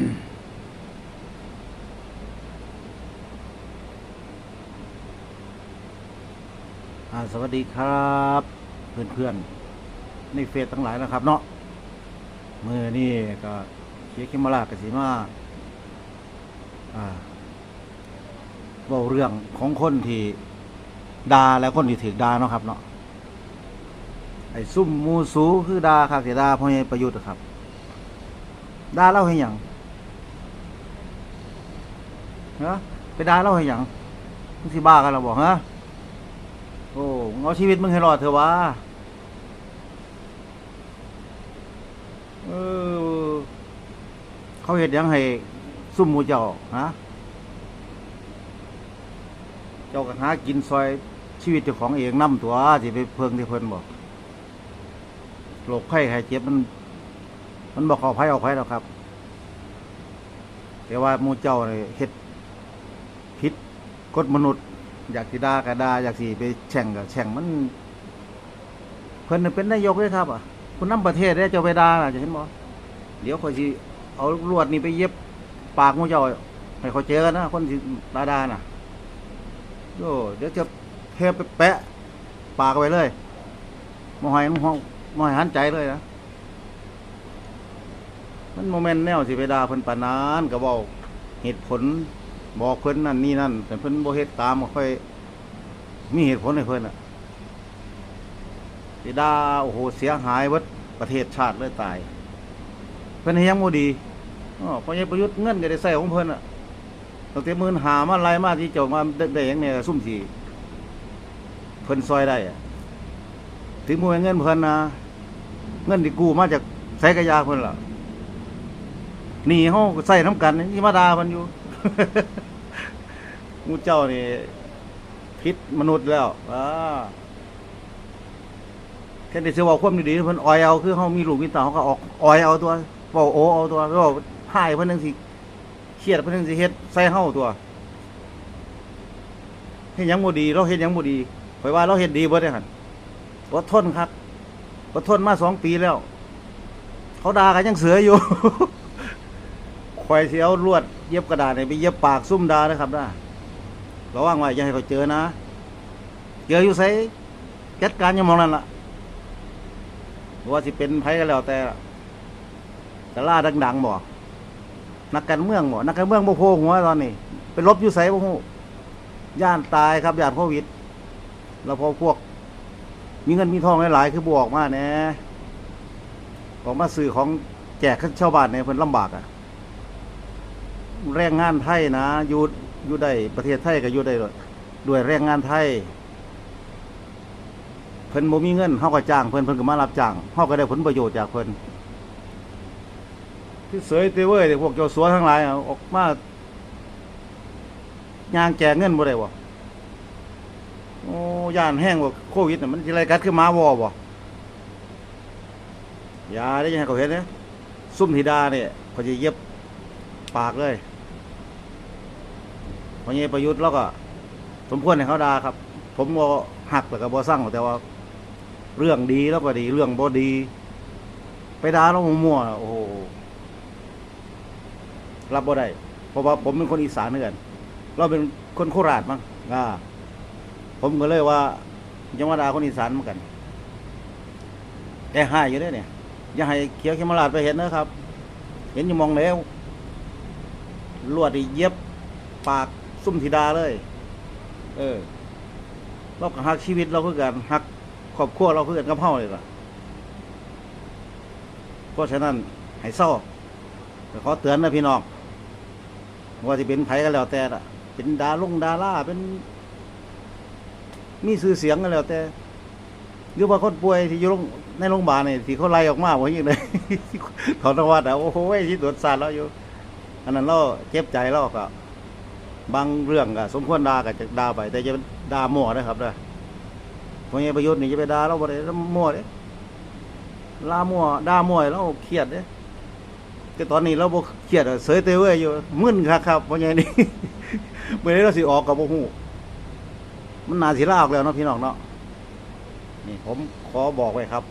สวัสดีครับ เพื่อนเพื่อนๆในเฟซทั้งหลายนะครับ เนาะมือนี่ก็เคียคิมาลากสิมาอ่าเว้าเรื่องของคนที่ดาและคนที่ถือดาเนาะครับ เนาะไอ้ซุ่มมูสูคือดาคักเสียดาพ่อใหญ่ประยุทธ์อะครับดาเล่าให้หยัง เนาะไปดาเล่าให้หยังมึงสิบ้ากันเราบอกฮะโอ้มึงเอาชีวิตมึงให้รอดเถอะวะเออเขาเห็ดยังให้ซุ่มมูเจ้าฮะเจ้าก็หากินซอยชีวิตเจ้าของเองนํตัวสิไปเพิงที่เพิ่นบอกโรคไข้ไข้เจ็บมัน มันบอกเอาไผเอาไผแล้วครับ แต่ว่ามูเจ้าเนี่ยเฮ็ด กฎมนุษย์ อยากสิด่าก็ด่าอยากสิไปแข่งก็แข่งมัน เพิ่นน่ะเป็นนายกเลยครับอะคุณนำประเทศได้เจ้าไปด่าน่ะจะเห็นบ่เดี๋ยวข่อยสิเอาลวดนี่ไปเย็บปากหมู่เจ้าให้เขาเจอกันนะคนสิด่าด่าน่ะโอ้เดี๋ยวจะเทปไปแปะ ปากไว้เลยบ่ให้มันห้องบ่ให้หันใจเลยนะมันโมเมนต์แนวสิไปด่าเพิ่นปานนั้นก็เว้าเหตุผล บอกเพิ่นนั่นนี่นั่นแต่เพิ่นบ่เฮ็ดตามค่อย มีเหตุผลให้เพิ่นอะสิด่าโอ้โหเสียหายเบิดประเทศชาติเลยตาย เพิ่นเฮ็ดหยังบ่ดีอ๋อพอใหญ่ประยุทธ์เงินก็ได้ใช้ของเพิ่นอะตั้งแต่หมื่นหามาไล่มาที่เจ้ามาได้ได้หยังเนี่ยซุ่มสิเพิ่นซอยได้อะถึงม่นเงินเพิ่นนะเงินที่กู้มาจากไสกระยาเพิ่นล่ะหนี่เฮาใช้นํกันนี่มาดาเพิ่นอยู่ หมูเจ้านี่พิษมนุษย์แล้วอ่าแค่ได้สิเว่าความดีๆเพิ่นออยเอาคือเฮามีลูกมีเต้าเฮาก็ออกออยเอาตัวเว้าโอเอาตัวเว้าหายเพิ่นจังสิเครียดเพิ่นจังสิเฮ็ดใส่เฮาตัวเฮ็ดยังบ่ดี เราเฮ็ดยังบ่ดีข่อยว่าเราเฮ็ดดีเบิดเด้หั่นอดทนครับอดทนมาสองปีแล้ว เขาด่ากันยังเสืออยู่ ข่อยสิเอาลวดเย็บกระดาษนี่ไปเย็บปากซุ่มดานะครับนะระวังไว้อย่าให้เขาเจอนะ เจออยู่ไสจัดการอย่ามองนั่นล่ะว่าสิเป็นไผก็แล้วแต่ตะล่าดังๆบ่นักการเมืองบ่นักการเมืองบ่โผล่หัวตอนนี้ไปลบอยู่ไสบ่ฮู้ย่านตายครับย่านโควิดแล้วพอพวก มีเงินมีทองหลายๆคือบ่ออกมาแน่ออกมาซื้อของแจกให้ชาวบ้านเนี่ยเพิ่นลำบากอะ แรงงานไทยนะอยู่อยู่ได้ประเทศไทยก็อยู่ได้ด้วยด้วยแรงงานไทย เพิ่นบ่มีเงินเฮาก็จ้างเพิ่นเพิ่นก็มารับจ้างเฮาก็ได้ผลประโยชน์จากเพิ่นที่เสยเตเว้ยพวกเจ้าสัวทั้งหลายออกมายางแจกเงินบ่ได้บ่โอ้ย่านแห้งบ่โควิดน่ะมันสิไรกัดขึ้นมาวอบ่อย่าได้ยังให้เขาเห็นนะซุ่มธิดาเนี่ยเขาจะเย็บปากเลย พอเงี้ประยุทธ์แล้วก็สมควรให้เขาด่าครับ ผมบ่หักแล้วก็บ่สั่งแต่ว่า เรื่องดีแล้วก็ดี เรื่องบ่ดี ไปด่าแล้วมั่วๆโอ้โหรับบ่ได้เพราะว่าผมเป็นคนอีสานเหมือนกันเราเป็นคนโคราชมั้งอ่า ผมก็เลยว่ายังมาด่าคนอีสานเหมือนกันแต่ให้อยู่เด้เนี่ย อย่าให้เขียวเขมราชไปเห็นนะครับ เห็นอยู่มองแล้วลวดนี่เย็บปาก ซุ่มธิดาเลย เออ เราก็หักชีวิตเราคือกันหักครอบครัวเราคือกันกับเฮาเลยล่ะ เพราะฉะนั้นให้เศร้าแต่ขอเตือนนะพี่น้องว่าจะเป็นไผกันแล้วแต่ละเป็นดาลงดาราเป็น มีชื่อเสียงกันแล้วแต่หรือว่าคนป่วยที่อยู่โรงในโรงพยาบาลนี่ที่เขาไล่ออกมาว่าอย่างไรถอนวัดอะโอ้โหที่ตรวจสารแล้วอยู่ อันนั้นเราเจ็บใจเราก็ บางเรื่องก็สมควรด่าก็จะด่าไป แต่จะด่ามัวนะครับเด้อพวกนี้ประโยุทธ์นี่จะไปด่าเราบ่ได้เรามั่วเด้ลามัวด่ามั่วเราเครียดเด้แต่ตอนนี้เราบ่เครียดเสยเตเว้ยอยู่มึนครับครับพวกนี้นี่เมื่อนี้เราสิออกกับบ่ฮู้มันนาสิลาออกแล้วเนาะพี่น้องเนาะนี่ผมขอบอกไว้ครับ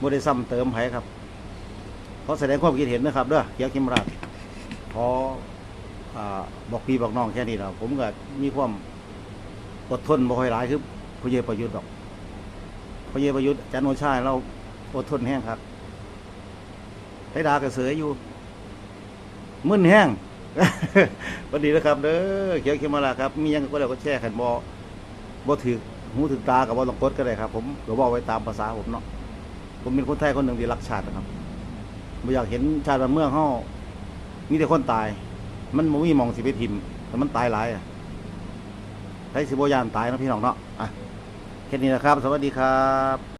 บ่ได้ซ้ำเติมไผครับขขอแสดงความคิดเห็นนะครับเด้อเขียวคิมราชขอ บอกพี่บอกน้องแค่นี้แล้วผมก็มีความอดทนบ่ค่อยหลายคือพลเอกประยุทธ์ดอกพลเอกประยุทธ์จันโอชาเราอดทนแห้งครับให้ดากระเสืออยู่มึนแห้งวัสดีนะครับเด้อเขียวคิมราชครับ มียังก็แล้วก็แชร์กันบ่บ่ถือหูถึงตากับบ่ต้องกดก็ได้ครับผมก็บอกไว้ตามภาษาผมเนาะผมเป็นคนไทยคนหนึ่งที่รักชาตินะครับบ่อยากเห็นชาติบ้านเมืองเฮามีแต่คนตาย มันมมีมองสิไปทิมแต่มันตายหลายอะใช้สิบ่ยานตายนะพี่น้องเนาะอะแค่นี้นะครับ สวัสดีครับ